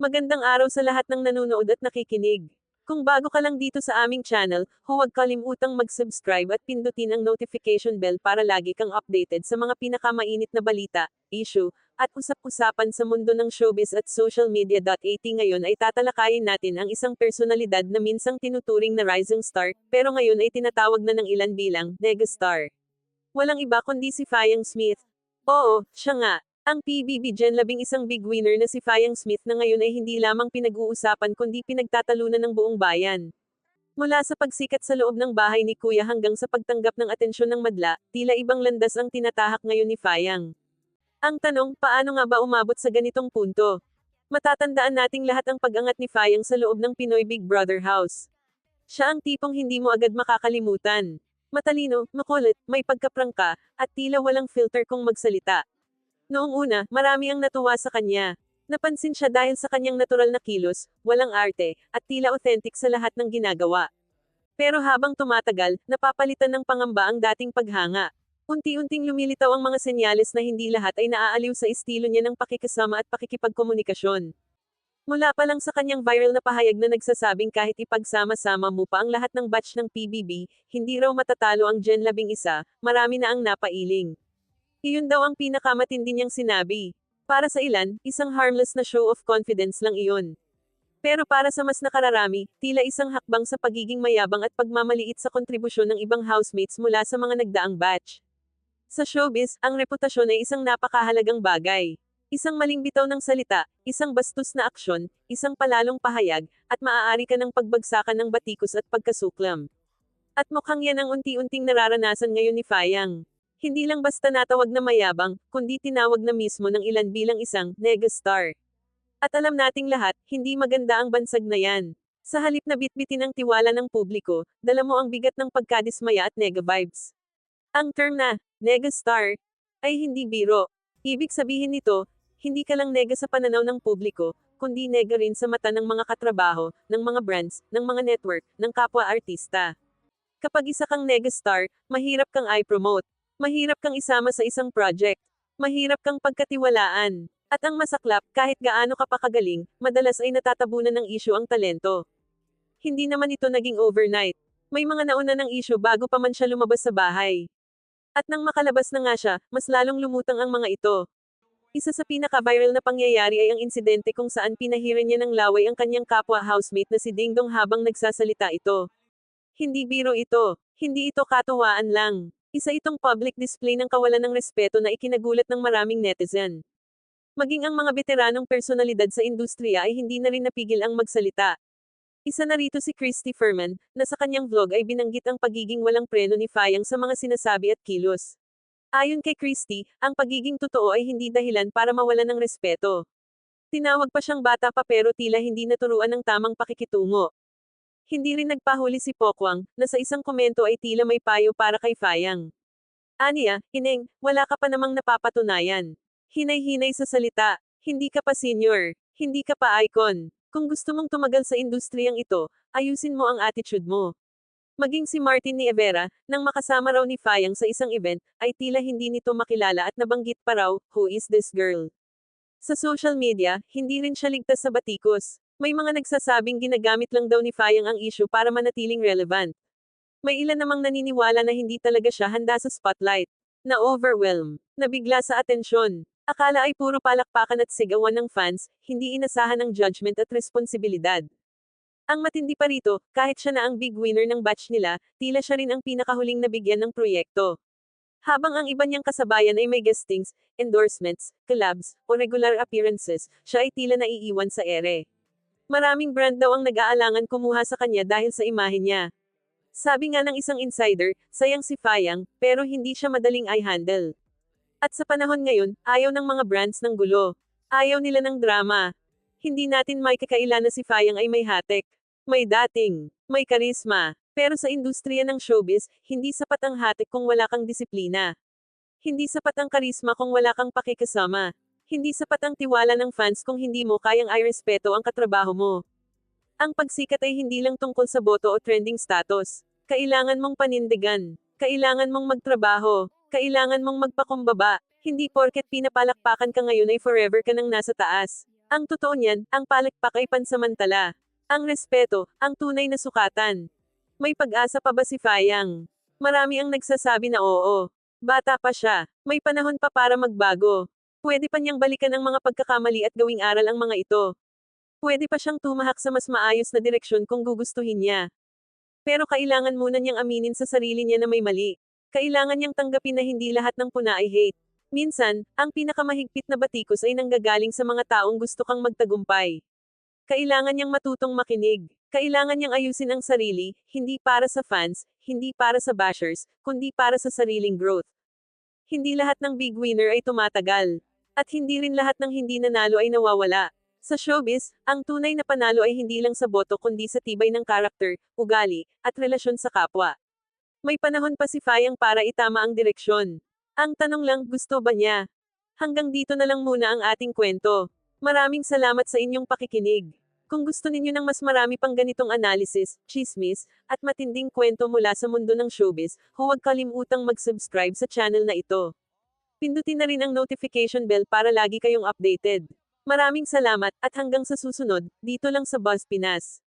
Magandang araw sa lahat ng nanonood at nakikinig. Kung bago ka lang dito sa aming channel, huwag kalimutang mag-subscribe at pindutin ang notification bell para lagi kang updated sa mga pinakamainit na balita, issue, at usap-usapan sa mundo ng showbiz at social media. At ngayon ay tatalakayin natin ang isang personalidad na minsang tinuturing na rising star, pero ngayon ay tinatawag na ng ilan bilang megastar. Walang iba kundi si Fayang Smith. Oo, siya nga. Ang PBB Gen labing isang big winner na si Fayang Smith na ngayon ay hindi lamang pinag-uusapan kundi pinagtatalunan ng buong bayan. Mula sa pagsikat sa loob ng bahay ni Kuya hanggang sa pagtanggap ng atensyon ng madla, tila ibang landas ang tinatahak ngayon ni Fayang. Ang tanong, paano nga ba umabot sa ganitong punto? Matatandaan nating lahat ang pag-angat ni Fayang sa loob ng Pinoy Big Brother House. Siya ang tipong hindi mo agad makakalimutan. Matalino, makulit, may pagkaprangka, at tila walang filter kung magsalita. Noong una, marami ang natuwa sa kanya. Napansin siya dahil sa kanyang natural na kilos, walang arte, at tila authentic sa lahat ng ginagawa. Pero habang tumatagal, napapalitan ng pangamba ang dating paghanga. Unti-unting lumilitaw ang mga senyales na hindi lahat ay naaaliw sa estilo niya ng pakikasama at pakikipagkomunikasyon. Mula pa lang sa kanyang viral na pahayag na nagsasabing kahit ipagsama-sama mo pa ang lahat ng batch ng PBB, hindi raw matatalo ang Gen 11, marami na ang napailing. Iyon daw ang pinakamatindi niyang sinabi. Para sa ilan, isang harmless na show of confidence lang iyon. Pero para sa mas nakararami, tila isang hakbang sa pagiging mayabang at pagmamaliit sa kontribusyon ng ibang housemates mula sa mga nagdaang batch. Sa showbiz, ang reputasyon ay isang napakahalagang bagay. Isang maling bitaw ng salita, isang bastos na aksyon, isang palalong pahayag, at maaari ka ng pagbagsakan ng batikos at pagkasuklam. At mukhang yan ang unti-unting nararanasan ngayon ni Fayang. Hindi lang basta natawag na mayabang, kundi tinawag na mismo ng ilan bilang isang megastar. At alam nating lahat, hindi maganda ang bansag na yan. Sa halip na bitbitin ang tiwala ng publiko, dala mo ang bigat ng pagkadismaya at nega vibes. Ang term na megastar ay hindi biro. Ibig sabihin nito, hindi ka lang nega sa pananaw ng publiko, kundi nega rin sa mata ng mga katrabaho, ng mga brands, ng mga network, ng kapwa-artista. Kapag isa kang negastar, mahirap kang i-promote. Mahirap kang isama sa isang project. Mahirap kang pagkatiwalaan. At ang masaklap, kahit gaano ka pa kagaling, madalas ay natatabunan ng issue ang talento. Hindi naman ito naging overnight. May mga nauna ng issue bago pa man siya lumabas sa bahay. At nang makalabas na nga siya, mas lalong lumutang ang mga ito. Isa sa pinaka-viral na pangyayari ay ang insidente kung saan pinahiran niya ng laway ang kanyang kapwa housemate na si Dingdong habang nagsasalita ito. Hindi biro ito. Hindi ito katuwaan lang. Isa itong public display ng kawalan ng respeto na ikinagulat ng maraming netizen. Maging ang mga veteranong personalidad sa industriya ay hindi na rin napigil ang magsalita. Isa na rito si Christy Furman, na sa kanyang vlog ay binanggit ang pagiging walang preno ni Fayang sa mga sinasabi at kilos. Ayon kay Christie, ang pagiging totoo ay hindi dahilan para mawalan ng respeto. Tinawag pa siyang bata pa pero tila hindi naturuan ng tamang pakikitungo. Hindi rin nagpahuli si Pokwang, na sa isang komento ay tila may payo para kay Fayang. Aniya, Ineng, wala ka pa namang napapatunayan. Hinay-hinay sa salita, hindi ka pa senior, hindi ka pa icon. Kung gusto mong tumagal sa industriyang ito, ayusin mo ang attitude mo. Maging si Martin ni Evera, nang makasama raw ni Fayang sa isang event, ay tila hindi nito makilala at nabanggit pa raw, who is this girl? Sa social media, hindi rin siya ligtas sa batikos. May mga nagsasabing ginagamit lang daw ni Fayang ang issue para manatiling relevant. May ilan namang naniniwala na hindi talaga siya handa sa spotlight. Na-overwhelm. Nabigla sa atensyon. Akala ay puro palakpakan at sigawan ng fans, hindi inasahan ng judgment at responsibilidad. Ang matindi pa rito, kahit siya na ang big winner ng batch nila, tila siya rin ang pinakahuling nabigyan ng proyekto. Habang ang iba niyang kasabayan ay may guestings, endorsements, collabs, o regular appearances, siya ay tila naiiwan sa ere. Maraming brand daw ang nag-aalangan kumuha sa kanya dahil sa imahe niya. Sabi nga ng isang insider, sayang si Fayang, pero hindi siya madaling i-handle. At sa panahon ngayon, ayaw ng mga brands ng gulo. Ayaw nila ng drama. Hindi natin may kakaila na si Fayang ay may hatek. May dating, may karisma. Pero sa industriya ng showbiz, hindi sapat ang hatik kung wala kang disiplina. Hindi sapat ang karisma kung wala kang pakikasama. Hindi sapat ang tiwala ng fans kung hindi mo kayang ay respeto ang katrabaho mo. Ang pagsikat ay hindi lang tungkol sa boto o trending status. Kailangan mong panindigan. Kailangan mong magtrabaho. Kailangan mong magpakumbaba. Hindi porket pinapalakpakan ka ngayon ay forever ka nang nasa taas. Ang totoo niyan, ang palakpak ay pansamantala. Ang respeto, ang tunay na sukatan. May pag-asa pa ba si Fayang? Marami ang nagsasabi na oo. Bata pa siya. May panahon pa para magbago. Pwede pa niyang balikan ang mga pagkakamali at gawing aral ang mga ito. Pwede pa siyang tumahak sa mas maayos na direksyon kung gugustuhin niya. Pero kailangan muna niyang aminin sa sarili niya na may mali. Kailangan niyang tanggapin na hindi lahat ng puna ay hate. Minsan, ang pinakamahigpit na batikos ay nanggagaling sa mga taong gusto kang magtagumpay. Kailangan niyang matutong makinig. Kailangan niyang ayusin ang sarili, hindi para sa fans, hindi para sa bashers, kundi para sa sariling growth. Hindi lahat ng big winner ay tumatagal. At hindi rin lahat ng hindi nanalo ay nawawala. Sa showbiz, ang tunay na panalo ay hindi lang sa boto kundi sa tibay ng karakter, ugali, at relasyon sa kapwa. May panahon pa si Fayang para itama ang direksyon. Ang tanong lang, gusto ba niya? Hanggang dito na lang muna ang ating kwento. Maraming salamat sa inyong pakikinig. Kung gusto ninyo ng mas marami pang ganitong analysis, chismis, at matinding kwento mula sa mundo ng showbiz, huwag kalimutang mag-subscribe sa channel na ito. Pindutin na rin ang notification bell para lagi kayong updated. Maraming salamat, at hanggang sa susunod, dito lang sa Buzz Pinas.